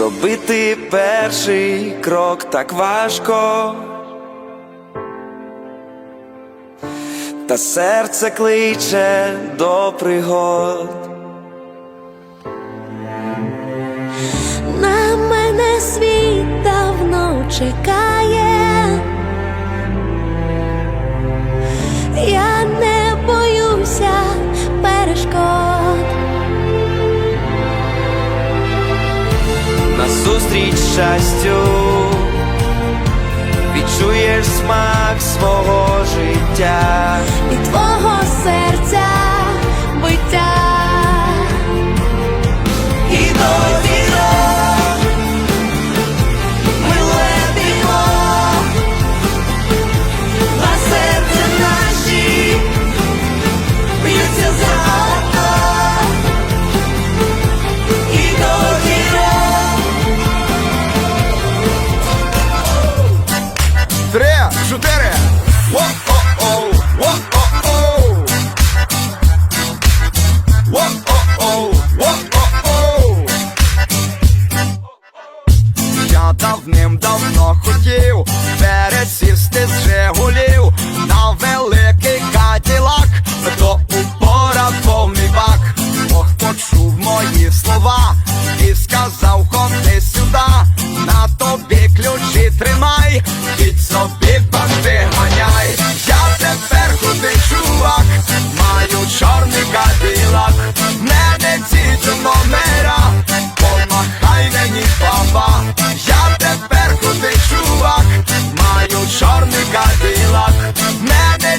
Зробити перший крок так важко, та серце кличе до пригод. На мене світ давно чекає. зустріч щастю, відчуєш смак свого життя.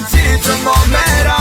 ci trombomera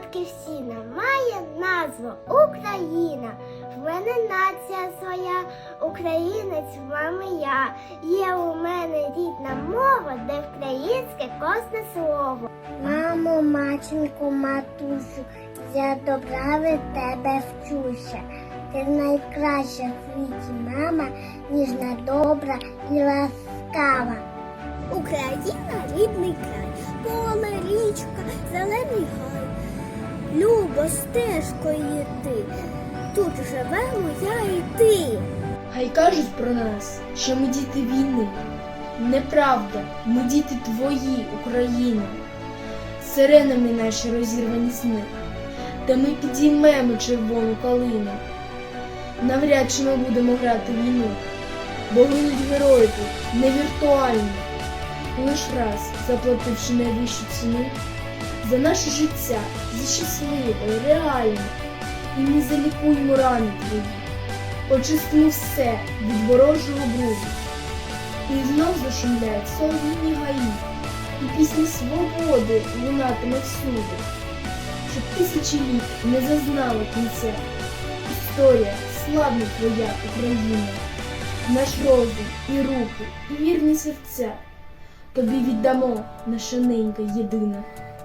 Батьківщина має назву Україна. В мене нація своя, українець в мами я. Є у мене рідна мова, де вкраїнське кожне слово. Мамо, маченьку, матусю, я добра від тебе вчуся. Ти найкраща в світі мама, ніжна, добра і ласкава. Україна рідний край, поле річка, зелений гай любо стежкою йти. Тут живемо я і ти. Хай кажуть про нас, що ми діти війни. Неправда, ми діти твої, Україна, сиренами наші розірвані сни, та ми підіймемо червону калину. Навряд чи ми будемо грати війну, бо гинуть герої тут не віртуальні. лиш раз заплативши найвищу ціну за наше життя, за щасливе, реальне, і ми залікуємо рани твої, очистимо все від ворожого бруду. І знов зашумляють солов'їні гаї, і пісні свободи лунатиме всюди, щоб тисячі літ не зазнали кінця. Історія славна твоя Україна, наш розум і руки, і вірні серця. Тобі віддамо, наша ненька єдина.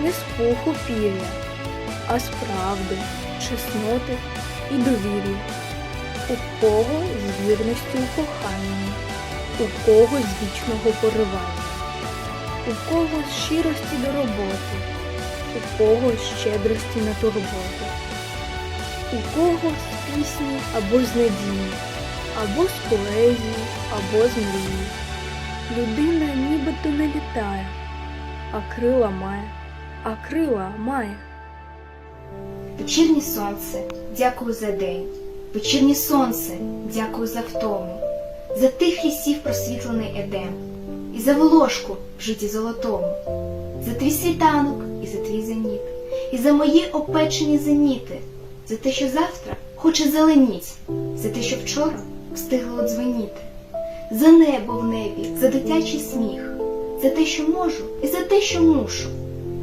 не з пуху пір'я, а з правди, чесноти і довір'я. У кого з вірністю у коханні, у кого з вічного поривання, у кого з щирості до роботи, у кого з щедрості на турботи, у кого з пісні або з надії, або з поезії, або з мрії. Людина нібито не літає, а крила має, а крила має. Вечірнє сонце, дякую за день. Вечірнє сонце, дякую за втому, за тих лісів просвітлений едем, і за волошку в житті золотому, за твій світанок і за твій зеніт, і за мої опечені зеніти, за те, що завтра хоче зеленіть, за те, що вчора встигло дзвеніти, за небо в небі, за дитячий сміх, за те, що можу, і за те, що мушу.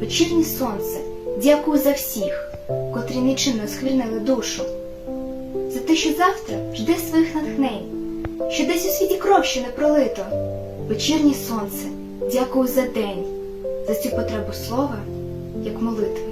Вечірнє сонце, дякую за всіх, котрі нечинно схвильнили душу, за те, що завтра жде своїх натхнень, що десь у світі кров ще не пролито. Вечірнє сонце, дякую за день, за цю потребу слова, як молитви.